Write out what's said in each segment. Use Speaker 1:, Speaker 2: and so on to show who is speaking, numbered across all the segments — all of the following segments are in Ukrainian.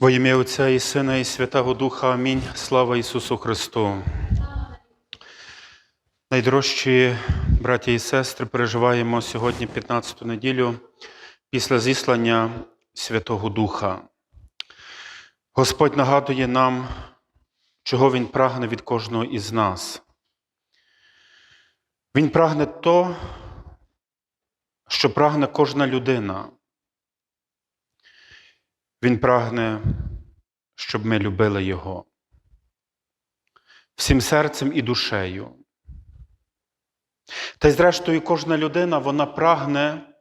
Speaker 1: Во ім'я Отця і Сина, і Святого Духа. Амінь. Слава Ісусу Христу. Найдорожчі браті і сестри, переживаємо сьогодні 15-ту неділю після зіслання Святого Духа. Господь нагадує нам, чого Він прагне від кожного із нас. Він прагне то, що прагне кожна людина. Він прагне, щоб ми любили Його всім серцем і душею. Та й зрештою, кожна людина вона прагне,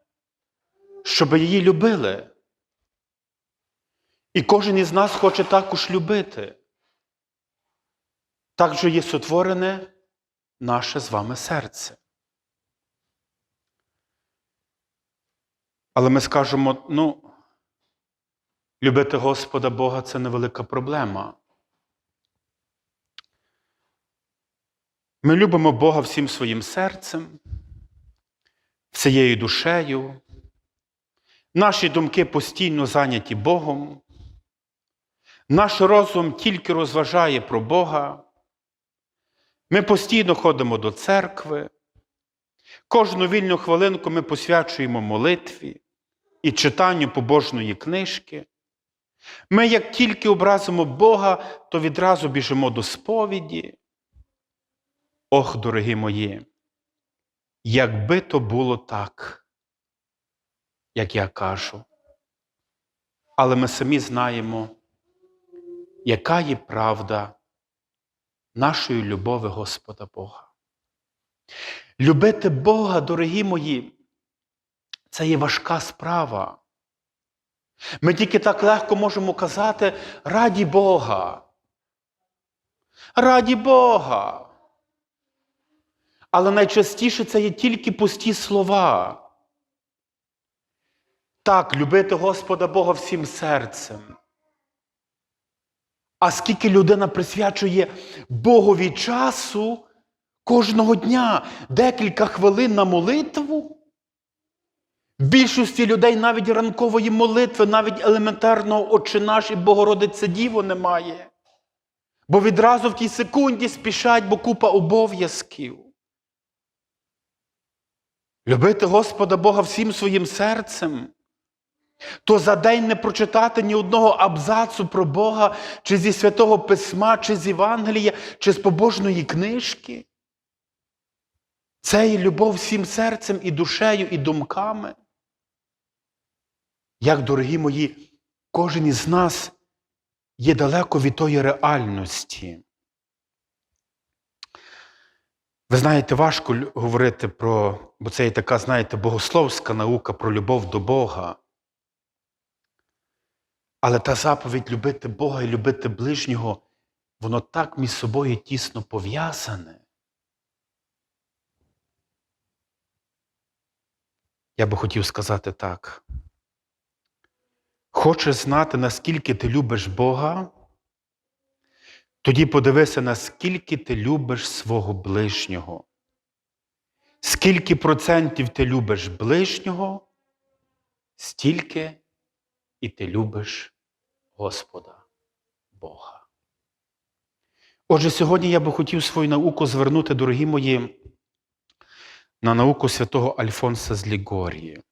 Speaker 1: щоб її любили. І кожен із нас хоче також любити. Так же є сотворене наше з вами серце. Але ми скажемо, ну, Любити Господа Бога це невелика проблема. Ми любимо Бога всім своїм серцем, всією душею. Наші думки постійно зайняті Богом. Наш розум тільки розважає про Бога. Ми постійно ходимо до церкви. Кожну вільну хвилинку ми посвячуємо молитві і читанню побожної книжки. Ми, як тільки образимо Бога, то відразу біжимо до сповіді. Ох, дорогі мої, якби то було так, як я кажу. Але ми самі знаємо, яка є правда нашої любові Господа Бога. Любити Бога, дорогі мої, це є важка справа. Ми тільки так легко можемо казати раді Бога. Раді Бога. Але найчастіше це є тільки пусті слова. Так, любити Господа Бога всім серцем. А скільки людина присвячує Богові часу кожного дня декілька хвилин на молитву? Більшості людей навіть ранкової молитви, навіть елементарного «Отче наш» і Богородице Діво немає. Бо відразу в тій секунді спішать, бо купа обов'язків. Любити Господа Бога всім своїм серцем, то за день не прочитати ні одного абзацу про Бога, чи зі Святого Письма, чи з Євангелія, чи з побожної книжки. Це є любов всім серцем і душею, і думками. Як, дорогі мої, кожен із нас є далеко від тої реальності. Ви знаєте, важко говорити про, бо це є така, знаєте, богословська наука про любов до Бога. Але та заповідь любити Бога і любити ближнього, воно так між собою тісно пов'язане. Я би хотів сказати так. Хочеш знати, наскільки ти любиш Бога, тоді подивися, наскільки ти любиш свого ближнього. Скільки процентів ти любиш ближнього, стільки і ти любиш Господа Бога. Отже, сьогодні я би хотів свою науку звернути, дорогі мої, на науку святого Альфонса з Лігорії.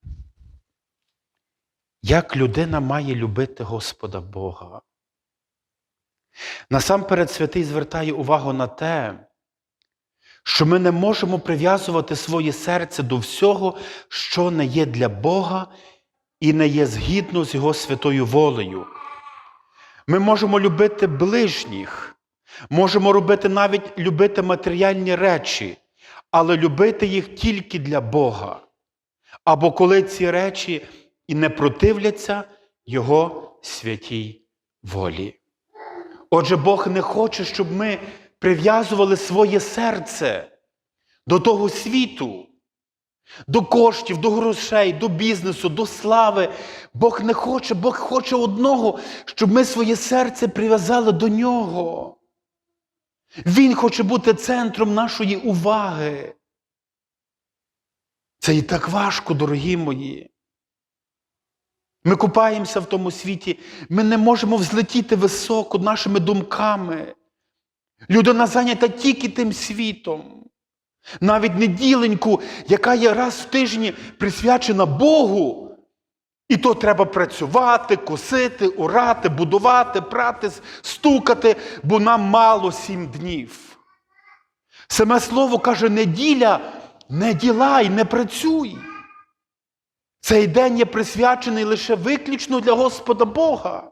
Speaker 1: Як людина має любити Господа Бога? Насамперед святий звертає увагу на те, що ми не можемо прив'язувати своє серце до всього, що не є для Бога і не є згідно з Його святою волею. Ми можемо любити ближніх, можемо робити навіть любити матеріальні речі, але любити їх тільки для Бога. Або коли ці речі і не противляться Його святій волі. Отже, Бог не хоче, щоб ми прив'язували своє серце до того світу, до коштів, до грошей, до бізнесу, до слави. Бог не хоче, Бог хоче одного, щоб ми своє серце прив'язали до нього. Він хоче бути центром нашої уваги. Це і так важко, дорогі мої. Ми купаємося в тому світі, ми не можемо взлетіти високо нашими думками. Людина зайнята тільки тим світом. Навіть неділеньку, яка є раз в тижні присвячена Богу. І то треба працювати, косити, орати, будувати, прати, стукати, бо нам мало сім днів. Саме слово каже, неділя, не ділай, не працюй. Цей день є присвячений лише виключно для Господа Бога.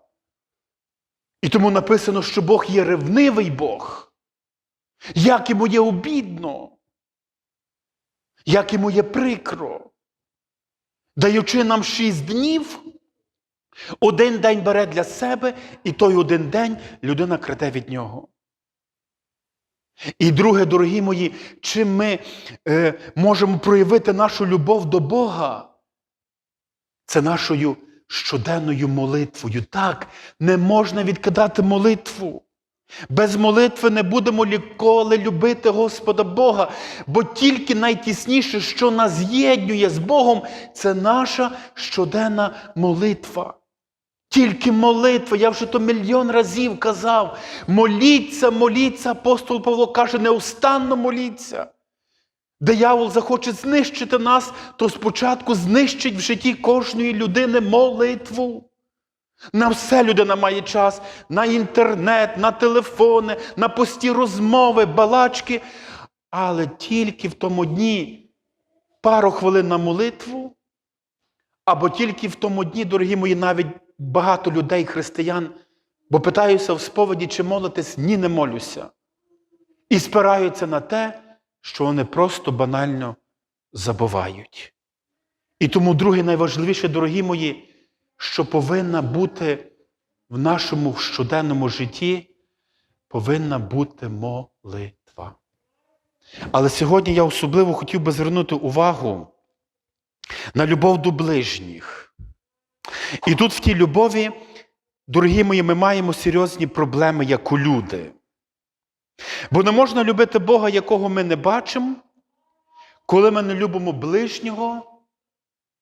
Speaker 1: І тому написано, що Бог є ревнивий Бог. Як йому є обідно, як йому є прикро. Даючи нам шість днів, один день бере для себе, і той один день людина краде від нього. І друге, дорогі мої, чим ми е, можемо проявити нашу любов до Бога? Це нашою щоденною молитвою. Так, не можна відкидати молитву. Без молитви не будемо ніколи любити Господа Бога, бо тільки найтісніше, що нас з'єднує з Богом, це наша щоденна молитва. Тільки молитва, я вже то мільйон разів казав. Моліться, моліться, апостол Павло каже, неустанно моліться. Диявол захоче знищити нас, то спочатку знищить в житті кожної людини молитву. На все людина має час, на інтернет, на телефони, на пусті розмови, балачки. Але тільки в тому дні пару хвилин на молитву, або тільки в тому дні, дорогі мої, навіть багато людей, християн, бо питаюся в сповіді, чи молитись, ні, не молюся. І спираються на те, що вони просто банально забувають. І тому, друге, найважливіше, дорогі мої, що повинна бути в нашому щоденному житті, повинна бути молитва. Але сьогодні я особливо хотів би звернути увагу на любов до ближніх. І тут в тій любові, дорогі мої, ми маємо серйозні проблеми як у люди. Бо не можна любити Бога, якого ми не бачимо, коли ми не любимо ближнього,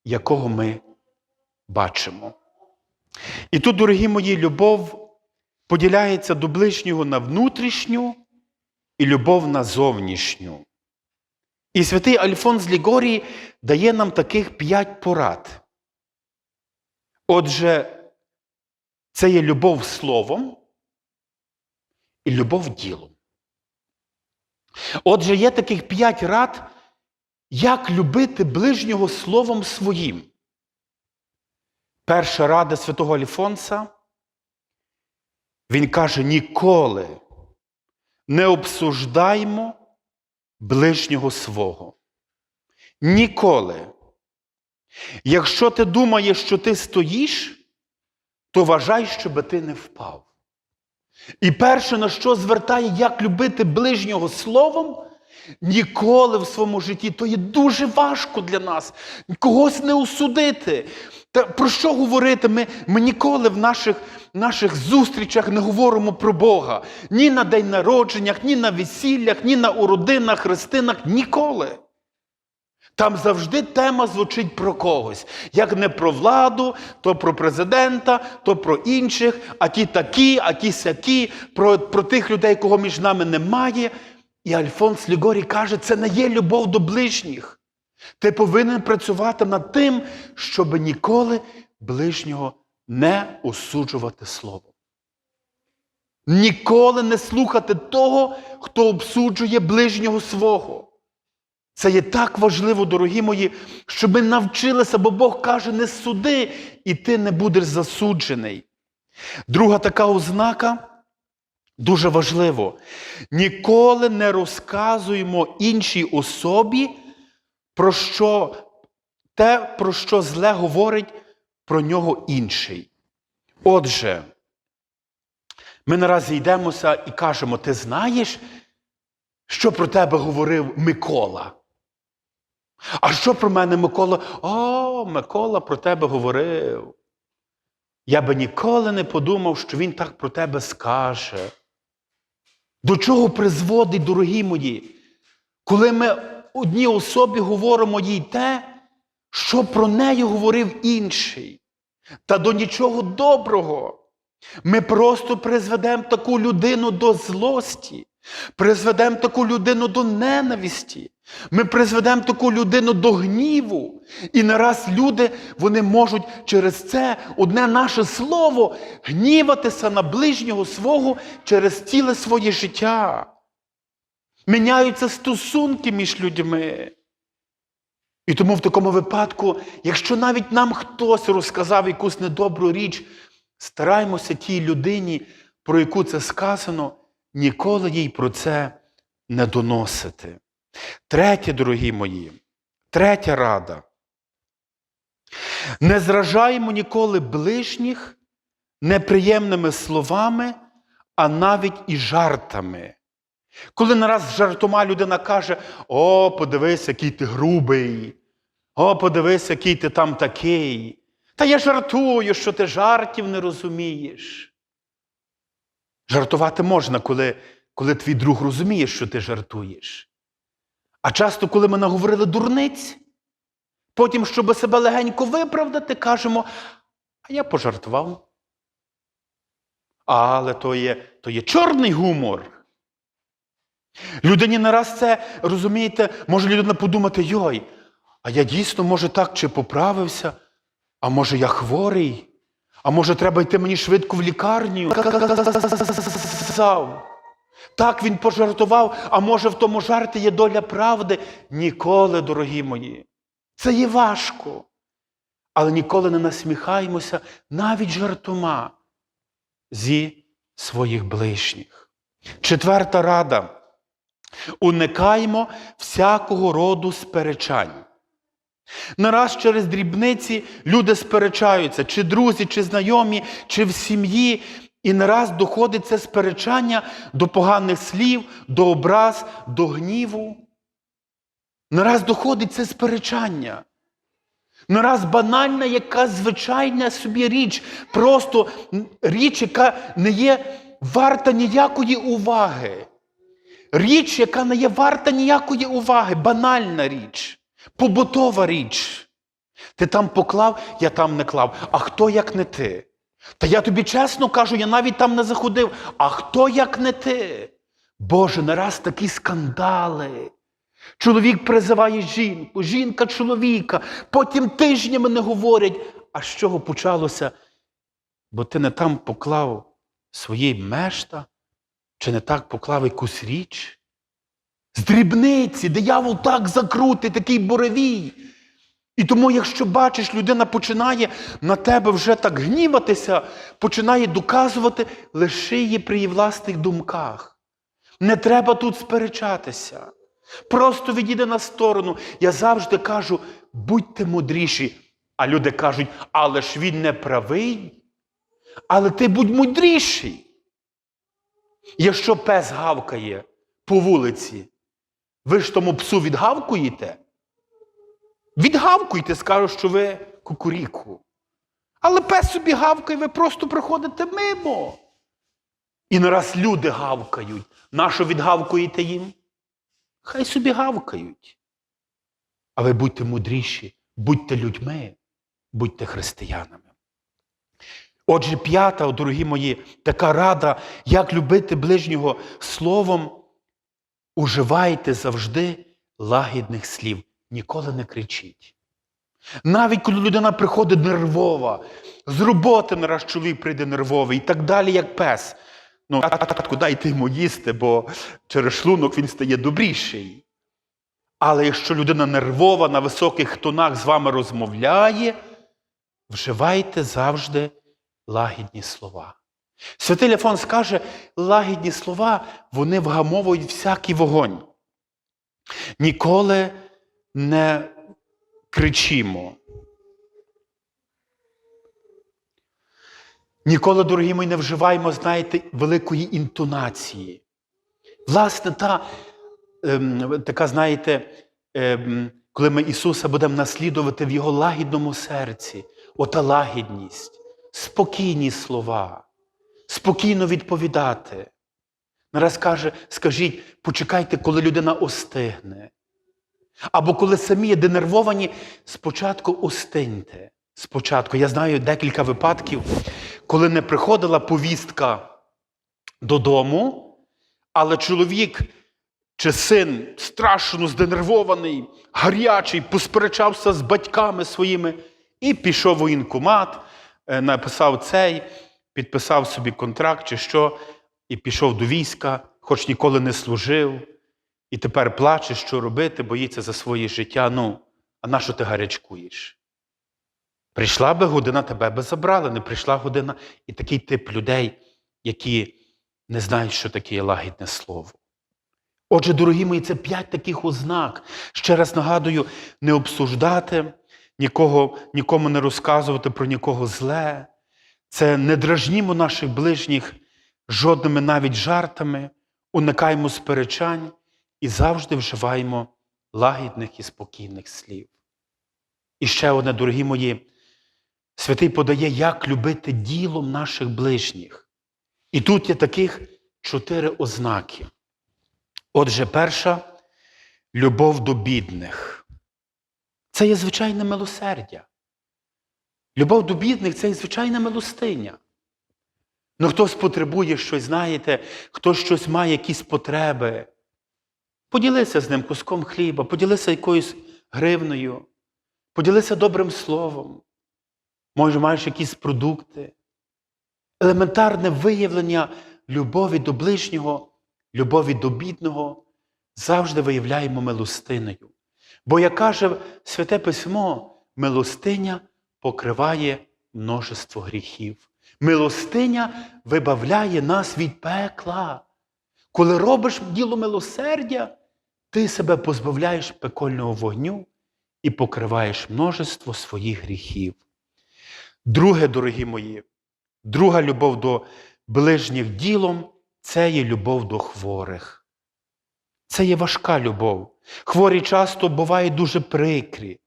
Speaker 1: якого ми бачимо. І тут, дорогі мої, любов поділяється до ближнього на внутрішню і любов на зовнішню. І святий Альфонс Лігорій дає нам таких п'ять порад. Отже, це є любов словом і любов ділом. Отже, є таких п'ять рад, як любити ближнього словом своїм. Перша рада святого Альфонса, він каже: ніколи не обсуждаймо ближнього свого. Ніколи. Якщо ти думаєш, що ти стоїш, то вважай, щоб ти не впав. І перше, на що звертає, як любити ближнього словом, ніколи в своєму житті, то є дуже важко для нас когось не осудити. Та про що говорити? Ми ми ніколи в наших наших зустрічах не говоримо про Бога. Ні на день народженнях, ні на весіллях, ні на уродинах, хрестинах. Ніколи. Там завжди тема звучить про когось. Як не про владу, то про президента, то про інших, а ті такі, а ті сякі, про, про тих людей, кого між нами немає. І Альфонс Лігорій каже, це не є любов до ближніх. Ти повинен працювати над тим, щоб ніколи ближнього не осуджувати словом. Ніколи не слухати того, хто обсуджує ближнього свого. Це є так важливо, дорогі мої, щоб ми навчилися, бо Бог каже, не суди, і ти не будеш засуджений. Друга така ознака дуже важливо. Ніколи не розказуємо іншій особі, про що те, про що зле говорить про нього інший. Отже, ми наразі йдемося і кажемо: ти знаєш, що про тебе говорив Микола? А що про мене Микола? О, Микола про тебе говорив. Я би ніколи не подумав, що він так про тебе скаже. До чого призводить, дорогі мої, коли ми одній особі говоримо їй те, що про неї говорив інший. та до нічого доброго. Ми просто призведемо таку людину до злості, призведемо таку людину до ненависті, ми призведемо таку людину до гніву. І не раз люди вони можуть через це одне наше слово гніватися на ближнього свого через ціле своє життя. Міняються стосунки між людьми. І тому в такому випадку, якщо навіть нам хтось розказав якусь недобру річ, стараймося тій людині, про яку це сказано, ніколи їй про це не доносити. Третє, дорогі мої, третя рада. Не зражаємо ніколи ближніх неприємними словами, а навіть і жартами. Коли нараз з жартома людина каже: О, подивись, який ти грубий, о, подивись, який ти там такий. Та я жартую, що ти жартів не розумієш. Жартувати можна, коли, коли твій друг розуміє, що ти жартуєш. А часто, коли ми наговорили дурниць, потім, щоб себе легенько виправдати, кажемо, а я пожартував. Але то є, то є чорний гумор. Людині не раз це, розумієте, може людина подумати, йой, а я дійсно, може, так чи поправився, а може я хворий, а може треба йти мені швидко в лікарню. Так він пожартував, а може в тому жарті є доля правди. Ніколи, дорогі мої. Це є важко. Але ніколи не насміхаємося навіть жартома зі своїх ближніх. Четверта рада. Уникаємо всякого роду сперечань. Нараз через дрібниці люди сперечаються, чи друзі, чи знайомі, чи в сім'ї. І не раз доходить це сперечання до поганих слів, до образ, до гніву. Не раз доходить це сперечання. Не раз банальна, яка звичайна собі річ, просто річ, яка не є варта ніякої уваги. Річ, яка не є варта ніякої уваги, банальна річ, побутова річ. Ти там поклав, я там не клав. А хто як не ти? Та я тобі чесно кажу, я навіть там не заходив. А хто як не ти? Боже, не раз такі скандали. Чоловік призиває жінку, жінка чоловіка, потім тижнями не говорять. А з чого почалося? Бо ти не там поклав своєї мешта, чи не так поклав якусь річ? З дрібниці, диявол так закрутить, такий буревій. І тому, якщо бачиш, людина починає на тебе вже так гніватися, починає доказувати, лише її при її власних думках. Не треба тут сперечатися. Просто відійди на сторону. Я завжди кажу, будьте мудріші. А люди кажуть, але ж він не правий. Але ти будь мудріший. Якщо пес гавкає по вулиці, ви ж тому псу відгавкуєте? Відгавкуйте, скажу, що ви кукуріку. Але пес собі гавкає, ви просто проходите мимо. І нараз люди гавкають. Нащо відгавкуєте їм? Хай собі гавкають. А ви будьте мудріші, будьте людьми, будьте християнами. Отже, п'ята, дорогі мої, така рада, як любити ближнього словом, уживайте завжди лагідних слів, ніколи не кричіть. Навіть коли людина приходить нервова, з роботи нараз чоловік прийде нервовий і так далі, як пес. Ну, а татку дайте йому їсти, бо через шлунок він стає добріший. Але якщо людина нервова, на високих тонах з вами розмовляє, вживайте завжди лагідні слова. Святий Лефон скаже, лагідні слова, вони вгамовують всякий вогонь. Ніколи не кричимо. Ніколи, дорогі мої, не вживаємо, знаєте, великої інтонації. Власне, та, ем, така, знаєте, ем, коли ми Ісуса будемо наслідувати в Його лагідному серці, ота лагідність, спокійні слова, спокійно відповідати. Нараз каже, скажіть, почекайте, коли людина остигне. Або коли самі є денервовані, спочатку остиньте. спочатку. Я знаю декілька випадків, коли не приходила повістка додому, але чоловік чи син страшно зденервований, гарячий, посперечався з батьками своїми і пішов в воєнкомат, е, написав цей, підписав собі контракт чи що, і пішов до війська, хоч ніколи не служив, і тепер плаче, що робити, боїться за своє життя. Ну, а на що ти гарячкуєш? Прийшла би година, тебе би забрали, не прийшла година. І такий тип людей, які не знають, що таке лагідне слово. Отже, дорогі мої, це п'ять таких ознак. Ще раз нагадую, не обсуждати, нікого, нікому не розказувати про нікого зле. Це не дражнімо наших ближніх жодними навіть жартами, уникаємо сперечань і завжди вживаємо лагідних і спокійних слів. І ще одне, дорогі мої, святий подає, як любити ділом наших ближніх. І тут є таких чотири ознаки. Отже, перша любов до бідних. Це є звичайне милосердя. Любов до бідних це є звичайна милостиня. Ну хтось потребує щось, знаєте, хтось щось має, якісь потреби. Поділися з ним куском хліба, поділися якоюсь гривною, поділися добрим словом. Може, маєш якісь продукти. Елементарне виявлення любові до ближнього, любові до бідного завжди виявляємо милостиною. Бо, як каже Святе Письмо, милостиня покриває множество гріхів. Милостиня вибавляє нас від пекла. Коли робиш діло милосердя, ти себе позбавляєш пекольного вогню і покриваєш множество своїх гріхів. Друге, дорогі мої, друга любов до ближніх ділом це є любов до хворих. Це є важка любов. Хворі часто бувають дуже прикрі,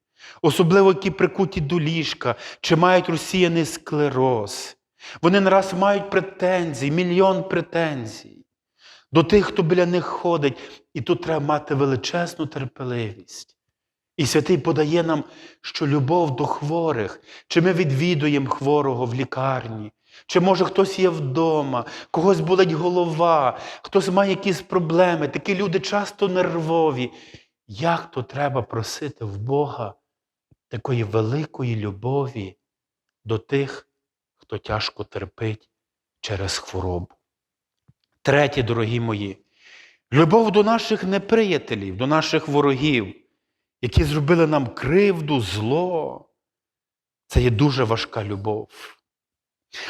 Speaker 1: особливо які прикуті до ліжка чи мають розсіяний склероз. Вони не раз мають претензії, мільйон претензій до тих, хто біля них ходить, і тут треба мати величезну терпеливість. І святий подає нам, що любов до хворих, чи ми відвідуємо хворого в лікарні, чи може хтось є вдома, когось болить голова, хтось має якісь проблеми. Такі люди часто нервові. Як то треба просити в Бога такої великої любові до тих, хто тяжко терпить через хворобу? Третє, дорогі мої, любов до наших неприятелів, до наших ворогів, які зробили нам кривду, зло. Це є дуже важка любов.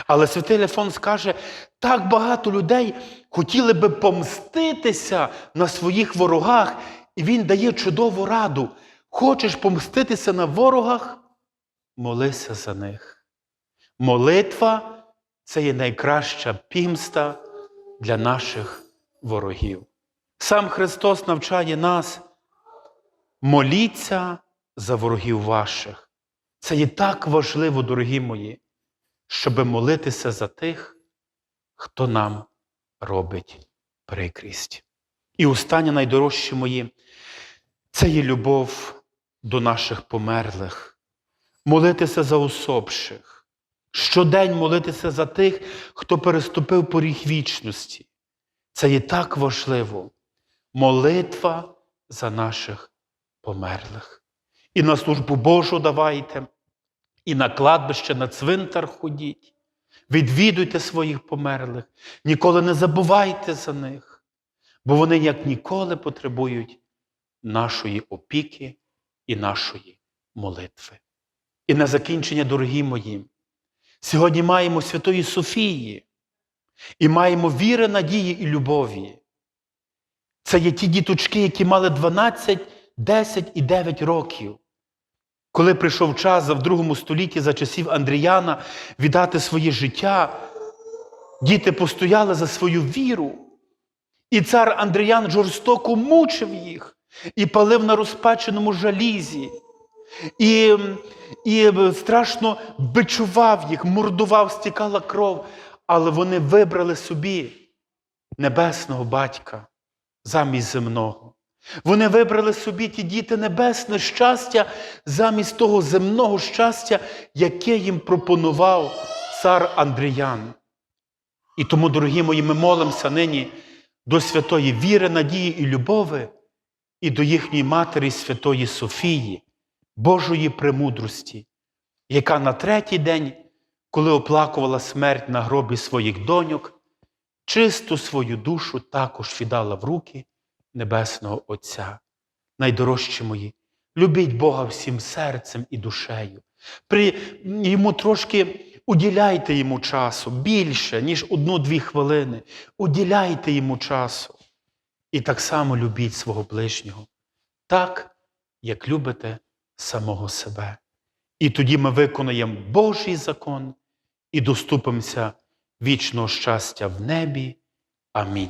Speaker 1: Але святий Лефон скаже, так багато людей хотіли би помститися на своїх ворогах, і він дає чудову раду. Хочеш помститися на ворогах? Молися за них. Молитва це є найкраща пімста для наших ворогів. Сам Христос навчає нас, моліться за ворогів ваших. Це є так важливо, дорогі мої, щоби молитися за тих, хто нам робить прикрість. І останнє найдорожче мої це є любов до наших померлих, молитися за усопших, щодень молитися за тих, хто переступив поріг вічності. Це є так важливо. Молитва за наших померлих. І на службу Божу давайте, і на кладбище, на цвинтар ходіть. Відвідуйте своїх померлих, ніколи не забувайте за них, бо вони як ніколи потребують нашої опіки і нашої молитви. І на закінчення, дорогі мої, сьогодні маємо Святої Софії і маємо віри, надії і любові. Це є ті діточки, які мали 12, 10 і 9 років. Коли прийшов час в другому столітті за часів Андріяна віддати своє життя, діти постояли за свою віру. І цар Андріян жорстоко мучив їх і палив на розпаченому жалізі, і, і страшно бичував їх, мордував, стікала кров, але вони вибрали собі небесного батька замість земного. Вони вибрали собі ті діти небесне щастя замість того земного щастя, яке їм пропонував цар Андріян. І тому, дорогі мої, ми молимося нині до святої віри, надії і любови, і до їхньої матері Святої Софії, Божої премудрості, яка на третій день, коли оплакувала смерть на гробі своїх доньок, чисту свою душу також віддала в руки Небесного Отця. Найдорожчі мої, любіть Бога всім серцем і душею. При йому трошки уділяйте йому часу більше, ніж одну-дві хвилини. Уділяйте йому часу. І так само любіть свого ближнього, так, як любите самого себе. І тоді ми виконуємо Божий закон і доступимося вічного щастя в небі. Амінь.